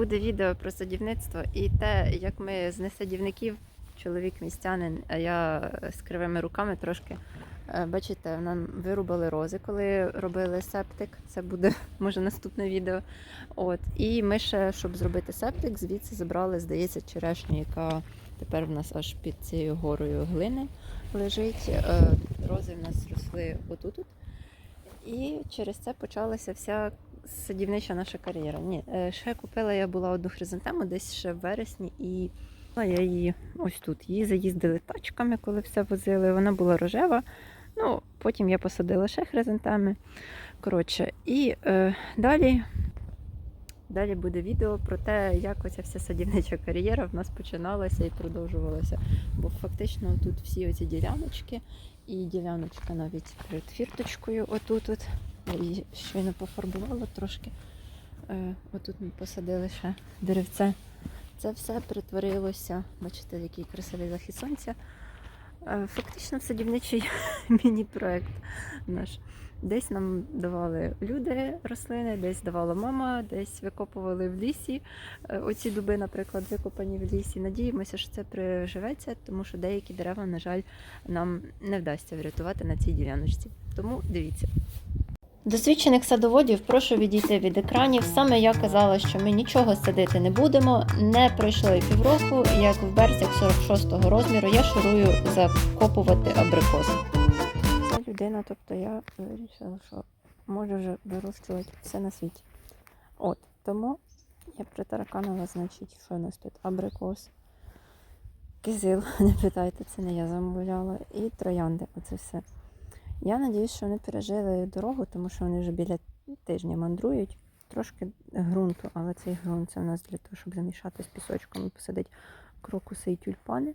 буде відео про садівництво і те, як ми з несадівників, чоловік містянин, а я з кривими руками трошки. е, Бачите, нам вирубали рози, коли робили септик. Це буде може наступне відео. От і ми ще, щоб зробити септик, звідси забрали, здається, черешню, яка тепер в нас аж під цією горою глини лежить. Е, Рози в нас росли отут. І через це почалася вся садівнича наша кар'єра. Ні, е, ще купила я була одну хризантему десь ще в вересні, і я її ось тут. Її заїздили тачками, коли все возили. Вона була рожева. Ну, потім я посадила ще хризантеми. Коротше, і е, далі, далі буде відео про те, як оця вся садівнича кар'єра в нас починалася і продовжувалася. Бо фактично тут всі оці діляночки, і діляночка навіть перед фірточкою, отут от. Я її щойно пофарбувала трошки. Е, отут ми посадили ще деревце. Це все перетворилося, бачите, який красивий захід сонця. Е, Фактично садівничий міні-проект наш. Десь нам давали люди рослини, десь давала мама, десь викопували в лісі. Е, Оці дуби, наприклад, викопані в лісі. Надіємося, що це приживеться, тому що деякі дерева, на жаль, нам не вдасться врятувати на цій діляночці. Тому дивіться. Досвідчених садоводів прошу відійти від екранів. Саме я казала, що ми нічого садити не будемо. Не пройшло і півроку, як в берцях 46-го розміру я шурую закопувати абрикоси. Це людина, тобто я вирішила, що можу вже вирощувати все на світі. От, тому я притараканила, значить, що у нас тут абрикос. Кизил, не питайте, це не я замовляла. І троянди, оце все. Я надіюсь, що вони пережили дорогу, тому що вони вже біля тижня мандрують. Трошки ґрунту, але цей ґрунт це в нас для того, щоб замішати з пісочком посадити крокуси і тюльпани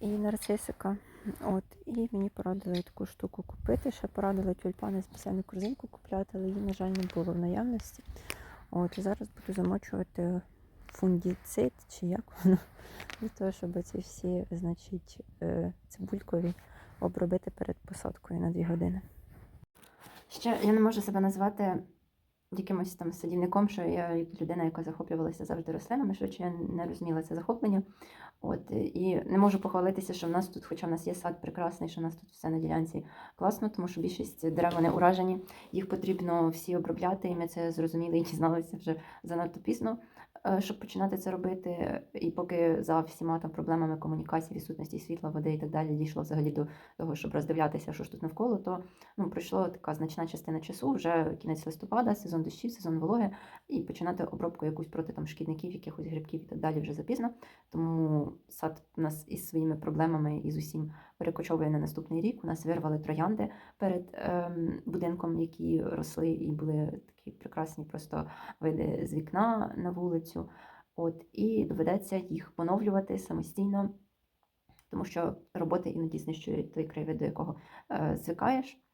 і нарцисика. От, і мені порадили таку штуку купити. Ще порадили тюльпани спеціальну корзинку купляти, але її, на жаль, не було в наявності. От, і зараз буду замочувати фундіцид, чи як воно, для того, щоб ці всі, значить, е, цибулькові обробити перед посадкою на 2 години. Ще я не можу себе назвати якимось там садівником, що я людина, яка захоплювалася завжди рослинами, швидше я не розуміла це захоплення. От і не можу похвалитися, що в нас тут, хоча в нас є сад прекрасний, що в нас тут все на ділянці класно, тому що більшість дерев вони уражені. Їх потрібно всі обробляти, і ми це зрозуміли і дізналися вже занадто пізно, щоб починати це робити. І поки за всіма там проблемами комунікації, відсутності світла, води і так далі дійшло взагалі до того, щоб роздивлятися, що ж тут навколо, то ну пройшло така значна частина часу, вже кінець листопада, сезон дощів, сезон вологи, і починати обробку якусь проти там шкідників, якихось грибків і так далі вже запізно. Тому сад у нас із своїми проблемами і з усім перекочовує на наступний рік. У нас вирвали троянди перед ем, будинком, які росли і були такі прекрасні просто види з вікна на вулицю. От і доведеться їх поновлювати самостійно, тому що роботи іноді знищують той краєвид, до якого е, звикаєш.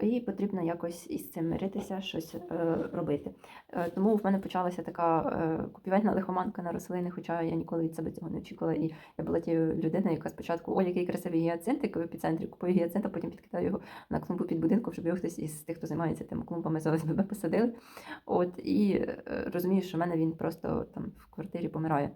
І потрібно якось із цим миритися, щось е, робити. Е, тому в мене почалася така е, купівельна лихоманка на рослини, хоча я ніколи від себе цього не очікувала. І я була тією людиною, яка спочатку, о, який красивий гіацинтик в епіцентрі, купую гіацинт, а потім підкидаю його на клумбу під будинком, щоб його хтось із тих, хто займається тими клумбами з ОСББ посадили. От і е, розумію, що в мене він просто там в квартирі помирає.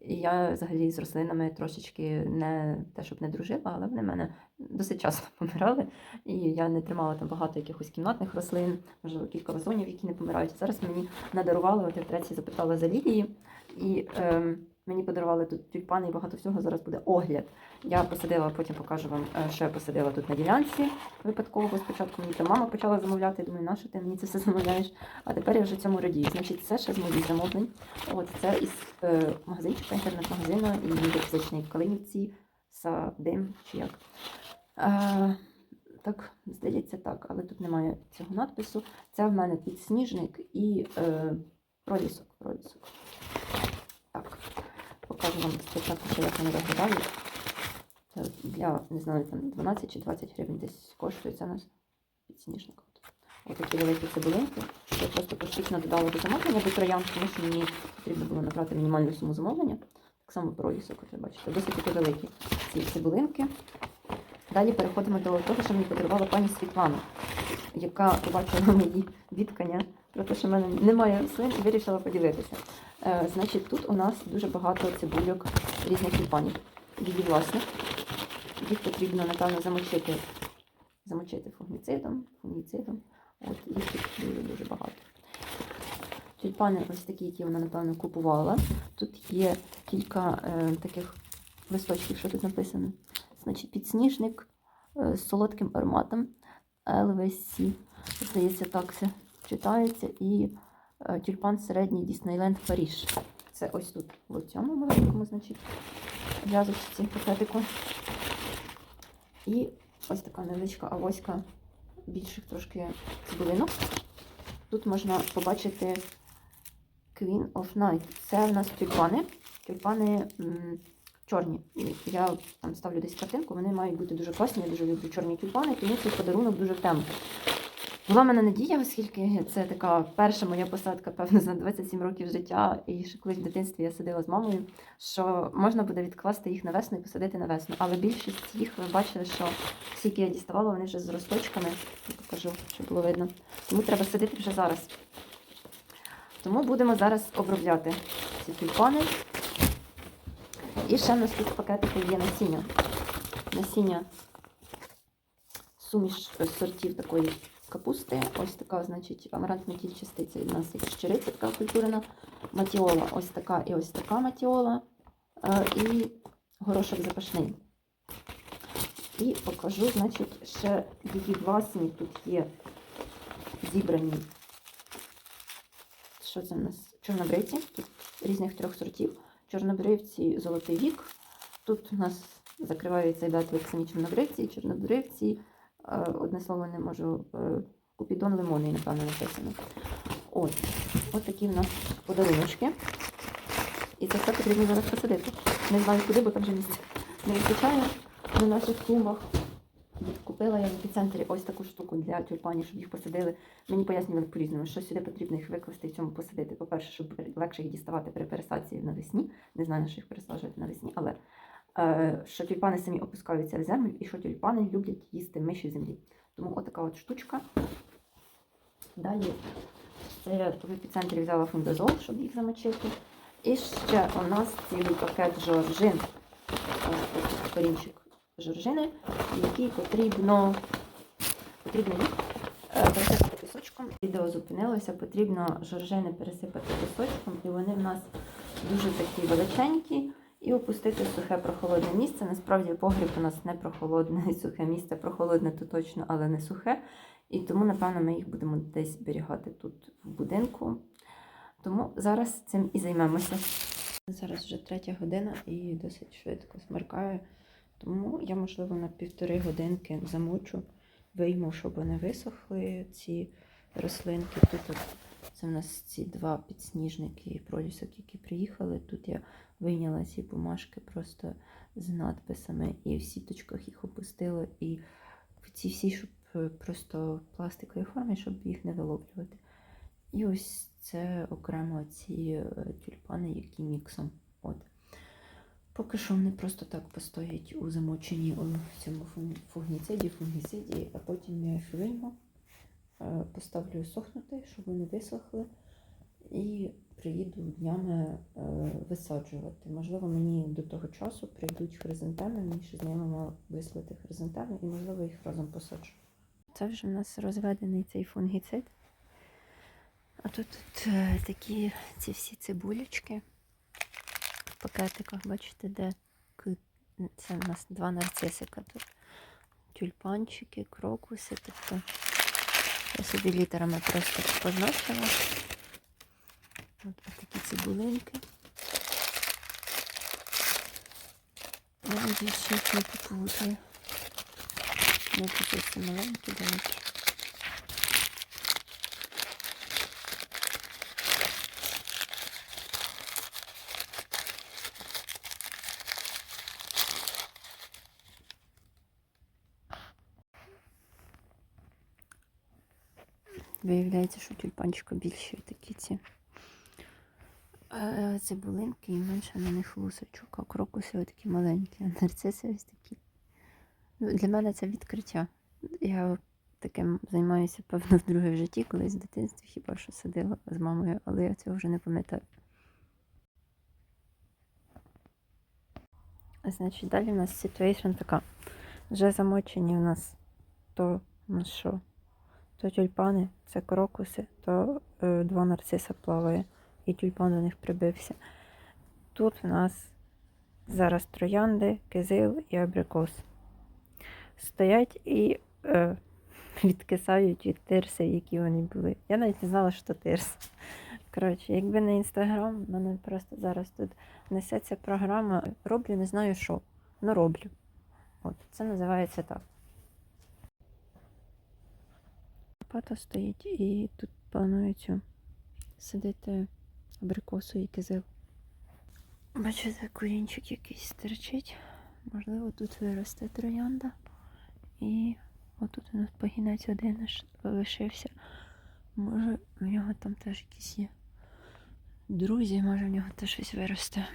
І я взагалі з рослинами трошечки не те, щоб не дружила, але вони в мене досить часто помирали. І я не тримала там багато якихось кімнатних рослин, можливо, кілька вазонів, які не помирають. Зараз мені надарували, от я втретє запитала за лілії, і ем, мені подарували тут тюльпани і багато всього. Зараз буде огляд. Я посадила, потім покажу вам, е, що я посадила тут на ділянці. Випадково спочатку мені там мама почала замовляти. Думаю, на що ти мені це все замовляєш? А тепер я вже цьому радію. Значить, це ще з моїх замовлень. От це із е, магазинчика, інтернет-магазину і фізичний в Калинівці, Садим чи як. Е, так, здається, так, але тут немає цього надпису. Це в мене підсніжник і е, пролісок. пролісок. Так, покажу вам спочатку, що як вони виглядають. Це для, не знаю, там 12 чи 20 гривень десь коштує це нас підсніжник. Ось такі великі цибулинки. Я просто поштучно додала до замовлення до троян, тому що мені потрібно було набрати мінімальну суму замовлення. Так само пролісок, от ви бачите, досить такі великі ці цибулинки. Далі переходимо до того, що мені подарувала пані Світлана, яка побачила мої відкання про те, що в мене немає рослин, і вирішила поділитися. Е, значить, тут у нас дуже багато цибульок різних тюльпанів. Її власних. Їх потрібно, напевно, замочити, замочити фунгіцидом, фунгіцидом. От їх тут дуже дуже багато. Тюльпани ось такі, які вона, напевно, купувала. Тут є кілька е, таких листочків, що тут написано. Значить, підсніжник е, з солодким ароматом LVC. Здається, так це читається. І е, тюльпан середній Діснейленд Паріж. Це ось тут, в цьому маленькому, значить, в'язочці пакетику. І ось така невеличка авоська більших трошки цибулинок. Тут можна побачити Queen of Night. Це в нас тюльпани. Тюльпани чорні. Я там ставлю десь картинку, вони мають бути дуже класні. Я дуже люблю чорні тюльпани, тому цей подарунок дуже тему. Була в мене надія, оскільки це така перша моя посадка, певно, за 27 років життя. І ще колись в дитинстві я сидила з мамою, що можна буде відкласти їх на весну і посадити на весну. Але більшість їх ви бачили, що всі, які я діставала, вони вже з росточками. Я покажу, щоб було видно. Тому треба садити вже зараз. Тому будемо зараз обробляти ці тюльпани. І ще в нас тут в пакетику є насіння. Насіння суміш сортів такої капусти. Ось така, значить, амарант метільчастий, це у нас як щириця така культурна. Матіола, ось така і ось така матіола. Е, І горошок запашний. І покажу, значить, ще її власні тут є зібрані. Що це в нас? Чорнобривці, тут різних трьох сортів. Чорнобривці золотий вік. Тут у нас закривається і дати самі чорнобривці, чорнобривці. Е, Одне слово не можу. е, Купідон лимонний, напевно, написано. Ось. Ось такі в нас подаруночки. І це все потрібно зараз посадити. Не знаю куди, бо там вже місця не вистачає на наших клумбах. Купила я в епіцентрі ось таку штуку для тюльпанів, щоб їх посадили. Мені пояснювали по-різному, що сюди потрібно їх викласти і в цьому посадити. По-перше, щоб легше їх діставати при пересадці навесні. Не знаю, що їх пересаджувати навесні, але що тюльпани самі опускаються в землю і що тюльпани люблять їсти миші землі. Тому отака от штучка. Далі це я в епіцентрі взяла фундазол, щоб їх замочити. І ще у нас цілий пакет жоржин. Корінчик жоржини, який потрібно, потрібно їх е, пересипати пісочком. Відео зупинилося, потрібно жоржини пересипати пісочком, і вони в нас дуже такі величенькі. І опустити в сухе прохолодне місце. Насправді погріб у нас не прохолодне і сухе місце, прохолодне то точно, але не сухе. І тому, напевно, ми їх будемо десь зберігати тут в будинку. Тому зараз цим і займемося. Зараз вже третя година і досить швидко смеркає. Тому я, можливо, на півтори годинки замочу, вийму, щоб вони висохли, ці рослинки. Тут от, це в нас ці два підсніжники і пролісок, які приїхали. Тут я вийняла ці бумажки просто з надписами і в сіточках їх опустила. І ці всі, щоб е, просто в пластиковій формі, щоб їх не виловлювати. І ось це окремо ці е, тюльпани, які міксом. От. Поки що вони просто так постоять у замоченні у цьому фунгіциді, фунгіциді, а потім я їх вийму, е, поставлю сохнути, щоб вони висохли, і приїду днями е, висаджувати. Можливо, мені до того часу прийдуть хризантеми, мені ще знайома мала вислати хризантеми, і можливо їх разом посаджу. Це вже в нас розведений цей фунгіцид. А тут, тут е, такі ці всі цибулечки в пакетиках, бачите, де це у нас два нарцисика тут. Тюльпанчики, крокуси. Тобто я собі літерами просто позначила. От такі цибулинки. Надіюсь, їх не поплутаю. Не тут маленькі, до. Виявляється, що тюльпанчика більші такі ці цибулинки і менше на них лусочок, а крокуси такі маленькі, а нарциси ось такі. Ну, Для мене це відкриття. Я таким займаюся, певно, вдруге в житті, колись в дитинстві хіба що сидила з мамою, але я цього вже не пам'ятаю. Значить, далі в нас ситуація така. Вже замочені у нас то у нас що? То тюльпани, це крокуси, то е, два нарциса плаває, і тюльпан до них прибився. Тут у нас зараз троянди, кизил і абрикос. Стоять і е, відкисають від тирси, які вони були. Я навіть не знала, що тирс. Коротше, якби не інстаграм, в мене просто зараз тут несеться програма. Роблю, не знаю що. Ну роблю. От, це називається так. Пата стоїть і тут планують сидити абрикосу і кизил. Бачите, курінчик якийсь стерчить. Можливо, тут виросте троянда. І отут у нас погінець один лишився. Може, в нього там теж якісь є друзі, може в нього теж щось виросте.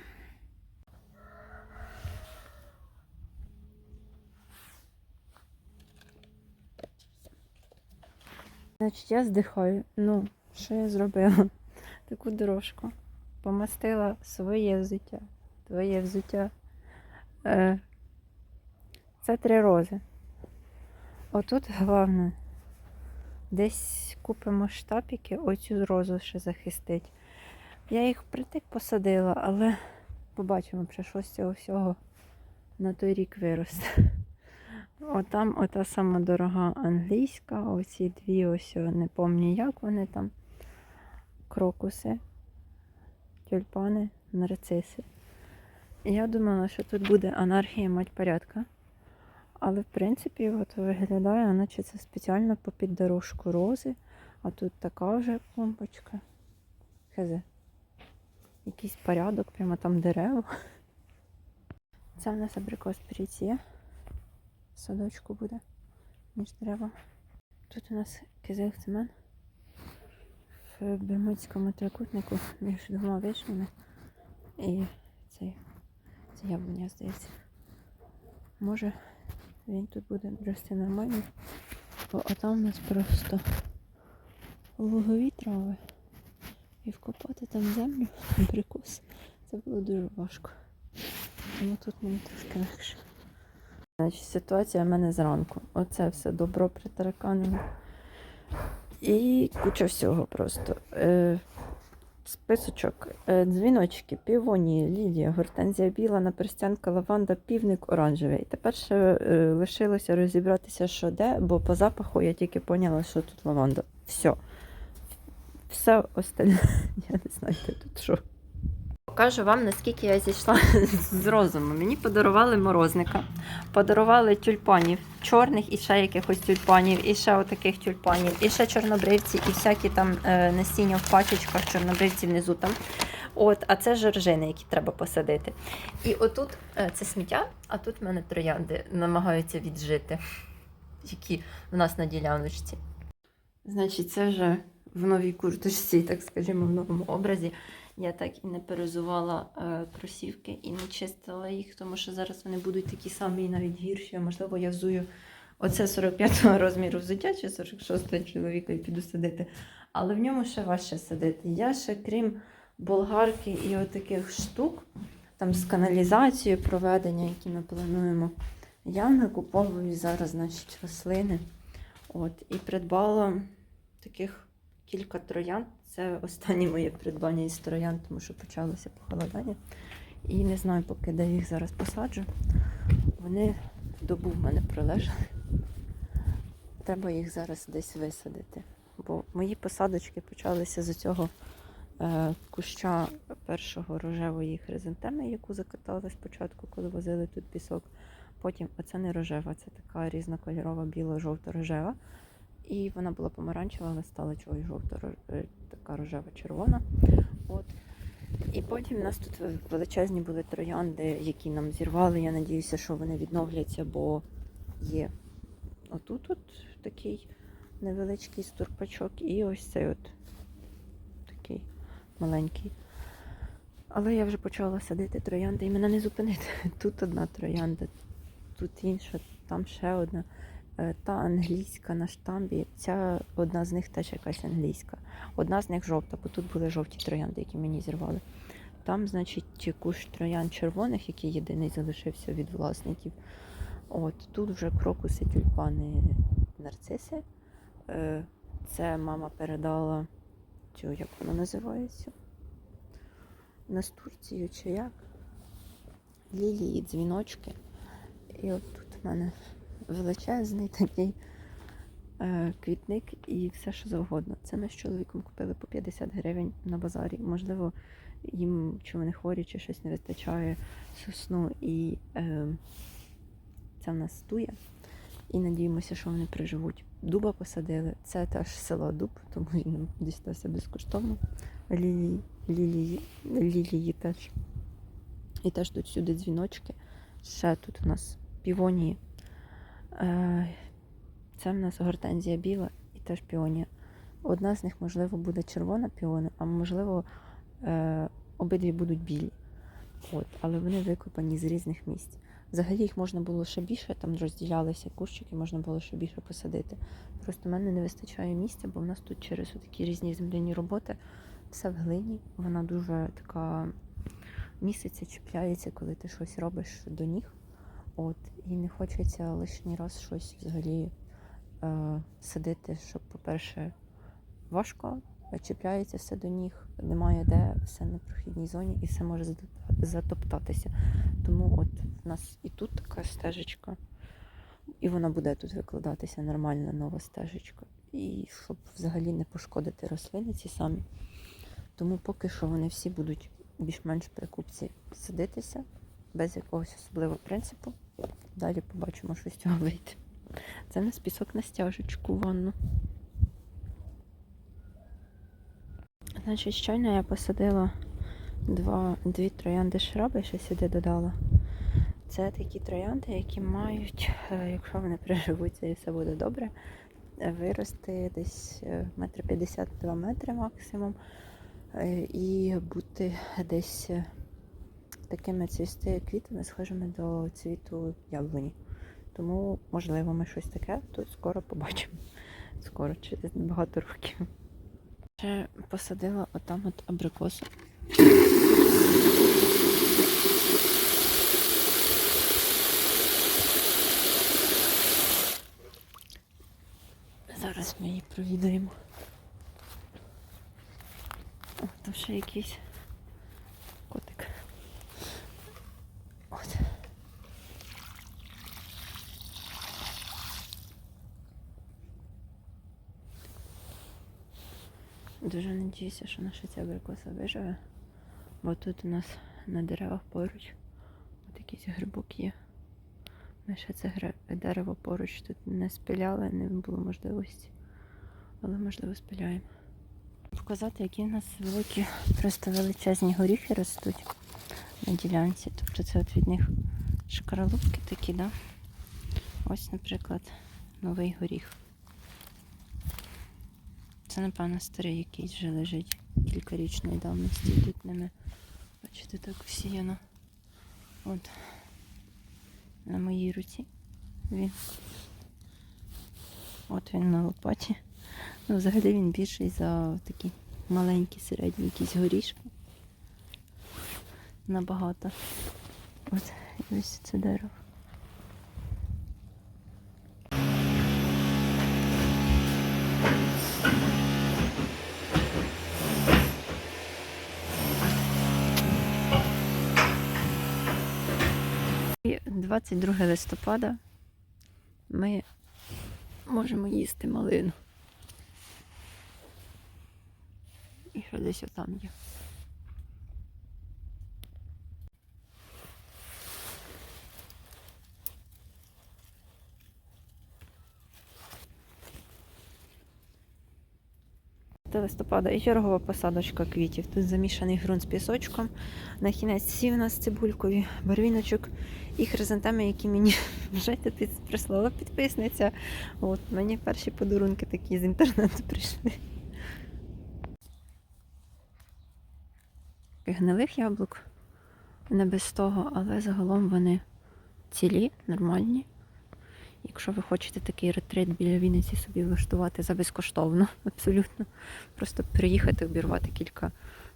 Значить, я здихаю. Ну, що я зробила? Таку дорожку. Помастила своє взуття. Твоє взуття. Е, це три рози. Отут головне. Десь купимо штапики, оцю розу ще захистить. Я їх притик посадила, але побачимо, що з цього всього на той рік виросте. Отам ота сама дорога англійська, оці дві ось не пам'ятаю, як вони там. Крокуси, тюльпани, нарциси. Я думала, що тут буде анархія мать порядка. Але в принципі от виглядає, наче це спеціально попід дорожку рози, а тут така вже клумбочка. Хезе. Якийсь порядок, прямо там дерева. Це в нас абрикос перейці. В садочку буде між деревами. Тут у нас кизил цемент в Бермудському трикутнику між двома вишнями. І цей, це яблуня, здається. Може він тут буде рости нормально. Бо а там у нас просто лугові трави. І вкопати там землю, абрикос. Це було дуже важко. Тому тут мені трошки легше. Значить, ситуація в мене зранку. Оце все добро притараканено. І куча всього просто. Е, списочок, е, дзвіночки, півонії, лілія, гортензія біла, наперстянка, лаванда, півник оранжевий. Тепер ще е, лишилося розібратися, що де, бо по запаху я тільки поняла, що тут лаванда. Все. Все остальне, я не знаю, де тут що. Покажу вам, наскільки я зійшла з розуму. Мені подарували морозника, подарували тюльпанів чорних і ще якихось тюльпанів, і ще отаких тюльпанів, і ще чорнобривці, і всякі там е, насіння в пачечках, чорнобривці внизу там. От, а це жоржини, які треба посадити. І отут е, це сміття, а тут в мене троянди намагаються віджити, які в нас на діляночці. Значить, це вже в новій курточці, так скажімо, в новому образі. Я так і не перезувала е, кросівки і не чистила їх, тому що зараз вони будуть такі самі і навіть гірші. Можливо, я взую оце 45-го розміру взуття чи 46-го чоловіка і піду садити. Але в ньому ще важче садити. Я ще, крім болгарки і отаких штук, там з каналізацією проведення, які ми плануємо, я накуповую зараз значить, рослини. От, і придбала таких кілька троянд. Це останнє моє придбання із троянд, тому що почалося похолодання. І не знаю, поки де їх зараз посаджу. Вони добу в мене пролежали. Треба їх зараз десь висадити. Бо мої посадочки почалися з цього е, куща першого рожевої хризантеми, яку закатали спочатку, коли возили тут пісок. Потім оце не рожева, це така різнокольорова біло-жовто-рожева. І вона була помаранчева, але стала чогось жовто, така рожева червона. От. І потім у нас тут величезні були троянди, які нам зірвали. Я надіюся, що вони відновляться, бо є отут от такий невеличкий стурпачок, і ось цей от такий маленький. Але я вже почала садити троянди і мене не зупинити. Тут одна троянда, тут інша, там ще одна. Е, Та англійська на штамбі, ця одна з них теж якась англійська. Одна з них жовта, бо тут були жовті троянди, які мені зірвали. Там, значить, кущ троян червоних, який єдиний залишився від власників. От тут вже крокуси, тюльпани, нарциси. Е, Це мама передала цю, як вона називається? Настурцію чи як? Лілії, дзвіночки. І от тут в мене величезний такий е, квітник і все, що завгодно. Це ми з чоловіком купили по 50 гривень на базарі. Можливо, їм чи вони хворі, чи щось не вистачає сосну. І е, це в нас стує. І надіємося, що вони приживуть. Дуба посадили. Це теж село Дуб, тому він нам дістався безкоштовно. Лілії, лілії, лілії теж. І теж тут сюди дзвіночки. Ще тут у нас півонії. Е, Це в нас гортензія біла і теж піонія. Одна з них, можливо, буде червона піони, а можливо, е, обидві будуть білі. От, але вони викопані з різних місць. Взагалі їх можна було ще більше, там розділялися кущики, можна було ще більше посадити. Просто в мене не вистачає місця, бо в нас тут через такі різні земляні роботи все в глині. Вона дуже така місяця чіпляється, коли ти щось робиш до ніг. От, і не хочеться лишній раз щось взагалі е, садити, щоб, по-перше, важко, чіпляється все до ніг, немає де, все на прохідній зоні і все може затоптатися. Тому от в нас і тут така стежечка, і вона буде тут викладатися нормальна нова стежечка. І щоб взагалі не пошкодити рослини ці самі. Тому поки що вони всі будуть більш-менш при купці садитися без якогось особливого принципу. Далі побачимо, що з цього вийде. Це в нас пісок на стяжечку ванну. Значить, щойно я посадила два, дві троянди шраби, ще сюди додала. Це такі троянди, які мають, е, якщо вони приживуться і все буде добре, вирости десь е, метр п'ятдесят два метри максимум. Е, І бути десь такими цвісти квітами, схожими до цвіту яблуні. Тому, можливо, ми щось таке тут скоро побачимо. Скоро, через багато років. Ще посадила отам от абрикосу. Зараз ми її провідаємо. О, там ще якийсь котик. От. Дуже надіюся, що наша ця абрикоса виживе. Бо тут у нас на деревах поруч от якийсь грибок є. Ми ще це дерево поруч тут не спиляли, не було можливості. Але можливо спиляємо. Показати, які в нас великі, просто величезні горіхи ростуть на ділянці. Тобто це от від них шкаралупки такі, да? Ось, наприклад, новий горіх. Це, напевно, старий якийсь вже лежить кількарічної давності. Тут ними, бачите, так всіяно. От на моїй руці він. От він на лопаті. Ну, взагалі він більший за такі маленькі, середні якісь горішки. Набагато. От ось це дерево. І 22 листопада ми можемо їсти малину. І що десь отам є. До листопада і чергова посадочка квітів. Тут замішаний ґрунт з пісочком. На кінець сів у нас цибулькові, барвіночок і хризантеми, які мені вже прислала підписниця. От мені перші подарунки такі з інтернету прийшли. Гнилих яблук не без того, але загалом вони цілі, нормальні. Якщо ви хочете такий ретрит біля Вінниці собі влаштувати за безкоштовно, абсолютно. Просто приїхати, обірвати кілька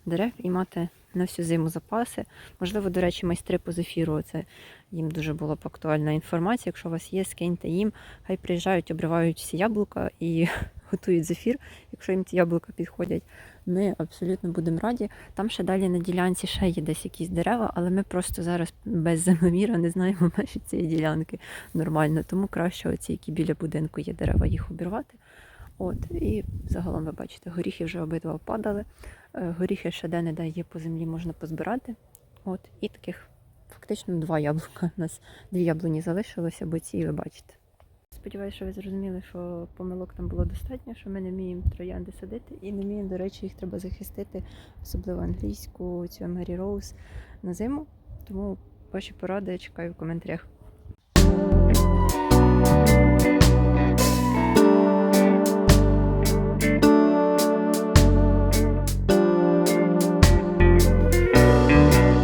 дерев і мати на всю зиму запаси. Можливо, до речі, майстри по зефіру. Це їм дуже була б актуальна інформація. Якщо у вас є, скиньте їм. Хай приїжджають, обривають всі яблука і готують зефір, якщо їм ті яблука підходять. Ми абсолютно будемо раді. Там ще далі на ділянці ще є десь якісь дерева, але ми просто зараз без землеміра не знаємо межі цієї ділянки нормально. Тому краще оці, які біля будинку є дерева, їх обірвати. От, і загалом ви бачите, горіхи вже обидва впадали. Е, Горіхи ще де-не-де є по землі, можна позбирати. От, і таких фактично два яблука. У нас дві яблуні залишилося, бо ці ви бачите. Сподіваюся, що ви зрозуміли, що помилок там було достатньо, що ми не вміємо троянди садити і не вміємо, до речі, їх треба захистити, особливо англійську, цю Мері Роуз на зиму. Тому ваші поради чекаю в коментарях.